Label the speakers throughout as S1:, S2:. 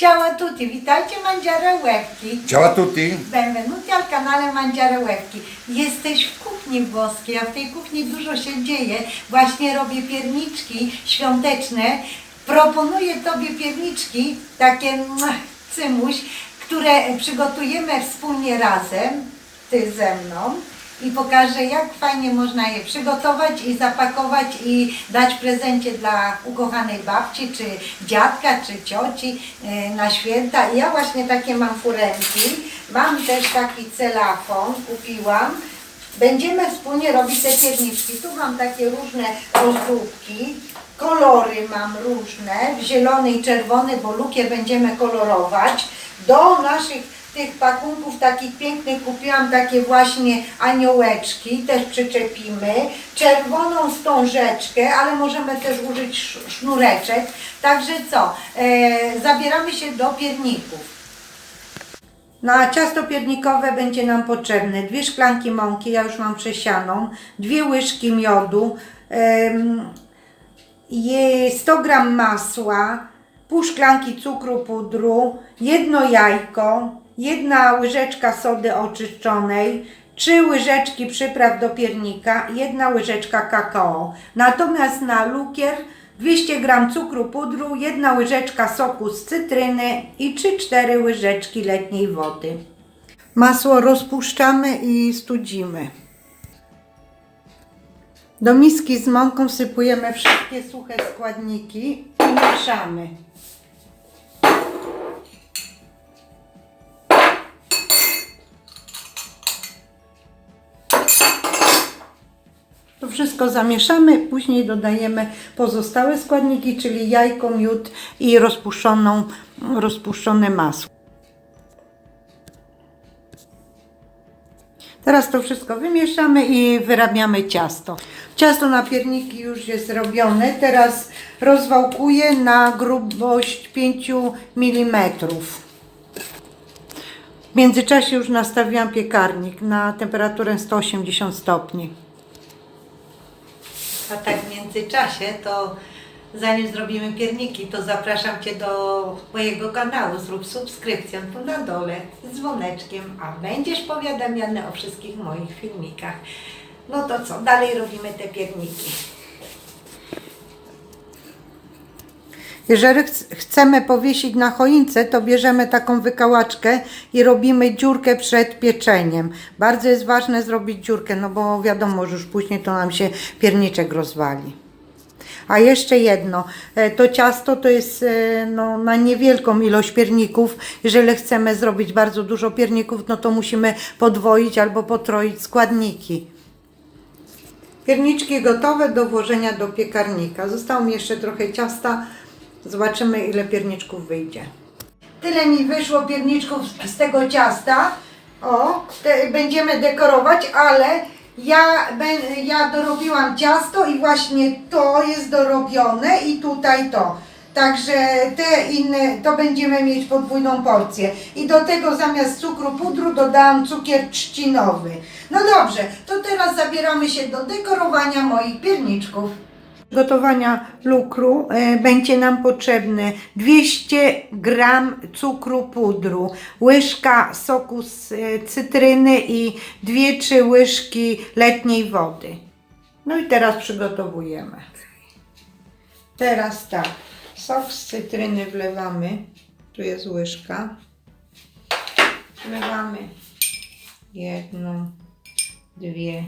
S1: Ciao a tutti, witajcie Mandziare Łebki.
S2: Ciao a tutti.
S1: Benvenuti al kanale Mandziare Łebki. Jesteś w kuchni włoskiej, a w tej kuchni dużo się dzieje. Właśnie robię pierniczki świąteczne. Proponuję Tobie pierniczki, takie mua, cymuś, które przygotujemy wspólnie razem, Ty ze mną. I pokażę, jak fajnie można je przygotować i zapakować i dać prezencie dla ukochanej babci, czy dziadka, czy cioci e, na święta. I ja właśnie takie mam furenki. Mam też taki celafon, kupiłam. Będziemy wspólnie robić te pierniczki. Tu mam takie różne rozdróbki. Kolory mam różne, zielony i czerwony, bo lukier będziemy kolorować. Do naszych tych pakunków takich pięknych kupiłam takie właśnie aniołeczki, też przyczepimy. Czerwoną wstążeczkę, ale możemy też użyć sz- sznureczek. Także co, e, zabieramy się do pierników. Na ciasto piernikowe będzie nam potrzebne dwie szklanki mąki, ja już mam przesianą, dwie łyżki miodu, em, je 100 gram masła, pół szklanki cukru pudru, jedno jajko, jedna łyżeczka sody oczyszczonej, trzy łyżeczki przypraw do piernika, jedna łyżeczka kakao. Natomiast na lukier 200 gram cukru pudru, jedna łyżeczka soku z cytryny i 3-4 łyżeczki letniej wody. Masło rozpuszczamy i studzimy. Do miski z mąką sypujemy wszystkie suche składniki i mieszamy. Wszystko zamieszamy, później dodajemy pozostałe składniki, czyli jajko, miód i rozpuszczoną, rozpuszczone masło. Teraz to wszystko wymieszamy i wyrabiamy ciasto. Ciasto na pierniki już jest zrobione. Teraz rozwałkuję na grubość 5 mm. W międzyczasie już nastawiłam piekarnik na temperaturę 180 stopni. A tak w międzyczasie to zanim zrobimy pierniki, to zapraszam Cię do mojego kanału. Zrób subskrypcję tu na dole z dzwoneczkiem, a będziesz powiadamiany o wszystkich moich filmikach. No to co, dalej robimy te pierniki. Jeżeli chc- chcemy powiesić na choince, to bierzemy taką wykałaczkę i robimy dziurkę przed pieczeniem. Bardzo jest ważne zrobić dziurkę, no bo wiadomo, że już później to nam się pierniczek rozwali. A jeszcze jedno, e, to ciasto to jest e, no, na niewielką ilość pierników. Jeżeli chcemy zrobić bardzo dużo pierników, no to musimy podwoić albo potroić składniki. Pierniczki gotowe do włożenia do piekarnika. Zostało mi jeszcze trochę ciasta. Zobaczymy ile pierniczków wyjdzie. Tyle mi wyszło pierniczków z tego ciasta. O, te, będziemy dekorować, ale ja, ja dorobiłam ciasto i właśnie to jest dorobione i tutaj to. Także te inne, to będziemy mieć podwójną porcję. I do tego zamiast cukru pudru dodałam cukier trzcinowy. No dobrze, to teraz zabieramy się do dekorowania moich pierniczków. Gotowania lukru e, będzie nam potrzebne 200 gram cukru pudru, łyżka soku z e, cytryny i 2-3 łyżki letniej wody. No i teraz przygotowujemy. Teraz tak, sok z cytryny wlewamy, tu jest łyżka. Wlewamy jedną, dwie,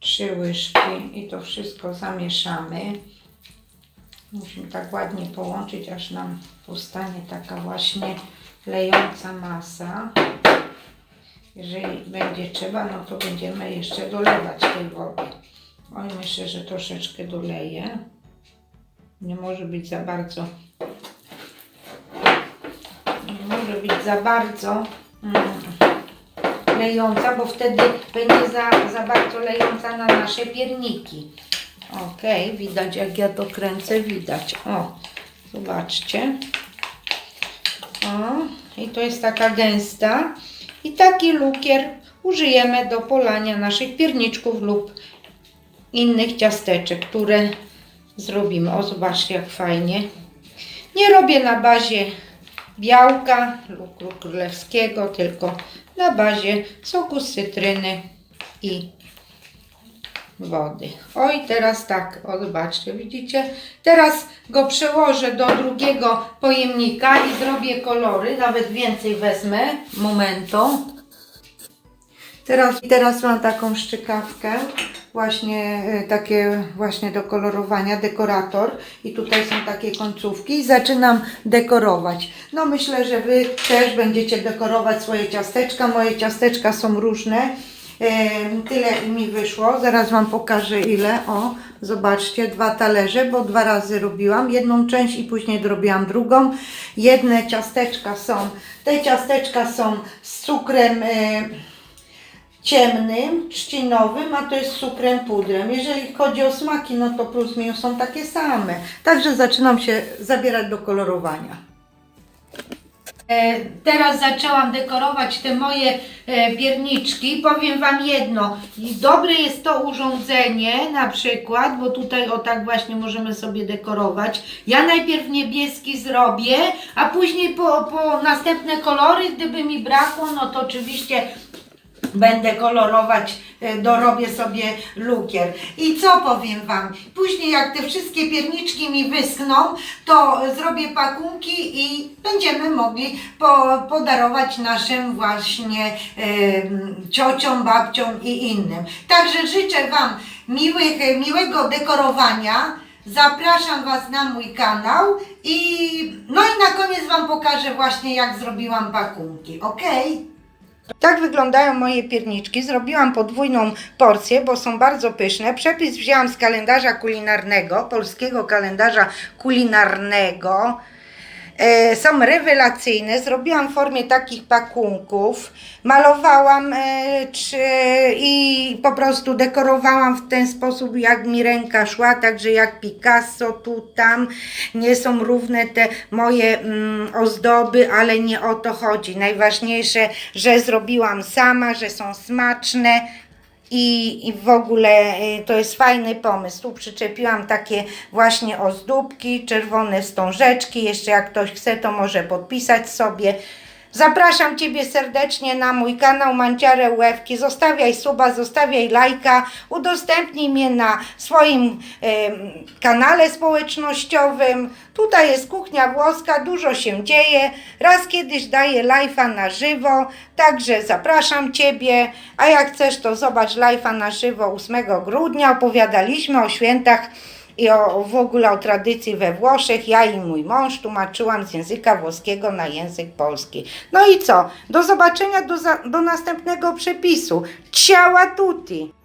S1: trzy łyżki i to wszystko zamieszamy. Musimy tak ładnie połączyć, aż nam powstanie taka właśnie lejąca masa. Jeżeli będzie trzeba, no to będziemy jeszcze dolewać tej wody. Oj, myślę, że troszeczkę doleję. Nie może być za bardzo. Nie może być za bardzo. Mm lejąca, bo wtedy będzie za, za bardzo lejąca na nasze pierniki. Ok, widać jak ja to kręcę, widać. O, zobaczcie. O, i to jest taka gęsta. I taki lukier użyjemy do polania naszych pierniczków lub innych ciasteczek, które zrobimy. O, zobaczcie jak fajnie. Nie robię na bazie
S2: białka lukru królewskiego, tylko na bazie soku z cytryny i wody. Oj, teraz tak, o zobaczcie, widzicie? Teraz go przełożę do drugiego pojemnika i zrobię kolory, nawet więcej wezmę. Momentu. Teraz, teraz mam taką szczykawkę, właśnie e, takie właśnie do kolorowania, dekorator i tutaj są takie końcówki i zaczynam dekorować. No myślę, że Wy też będziecie dekorować swoje ciasteczka. Moje ciasteczka są różne. Em, Tyle mi wyszło, zaraz Wam pokażę ile. O, zobaczcie, dwa talerze, bo dwa razy robiłam. Jedną część i później zrobiłam drugą. Jedne ciasteczka są, te ciasteczka są z cukrem e, ciemnym, trzcinowym, a to jest cukrem pudrem. Jeżeli chodzi o smaki, no to plus minus są takie same. Także zaczynam się zabierać do kolorowania. E, Teraz zaczęłam dekorować te moje e, pierniczki. Powiem Wam jedno, dobre jest to urządzenie na przykład, bo tutaj o tak właśnie możemy sobie dekorować. Ja najpierw niebieski zrobię, a później po, po następne kolory, gdyby mi brakło, no to oczywiście będę kolorować, e, dorobię sobie lukier. I co powiem Wam? Później jak te wszystkie pierniczki mi wyschną, to zrobię pakunki i będziemy mogli po, podarować naszym właśnie em, ciociom, babciom i innym. Także życzę Wam miłych, miłego dekorowania. Zapraszam Was na mój kanał i no i na koniec Wam pokażę właśnie jak zrobiłam pakunki, ok? Tak wyglądają moje pierniczki. Zrobiłam podwójną porcję, bo są bardzo pyszne. Przepis wzięłam z kalendarza kulinarnego, polskiego kalendarza kulinarnego. E, są rewelacyjne. Zrobiłam w formie takich pakunków. Malowałam e, czy, i po prostu dekorowałam w ten sposób, jak mi ręka szła. Także jak Picasso, tu, tam. Nie są równe te moje mm, ozdoby, ale nie o to chodzi. Najważniejsze, że zrobiłam sama, że są smaczne. I, I w ogóle y, to jest fajny pomysł. Tu przyczepiłam takie właśnie ozdóbki, czerwone wstążeczki. Jeszcze jak ktoś chce, to może podpisać sobie. Zapraszam Ciebie serdecznie na mój kanał Manciare Łewki. Zostawiaj suba, zostawiaj lajka, udostępnij mnie na swoim em, kanale społecznościowym. Tutaj jest kuchnia włoska, dużo się dzieje. Raz kiedyś daję live'a na żywo, także zapraszam Ciebie. A jak chcesz, to zobacz live'a na żywo 8 grudnia. Opowiadaliśmy o świętach i o, w ogóle o tradycji we Włoszech. Ja i mój mąż tłumaczyłam z języka włoskiego na język polski. No i co? Do zobaczenia do, za, do następnego przepisu. Ciao a tutti!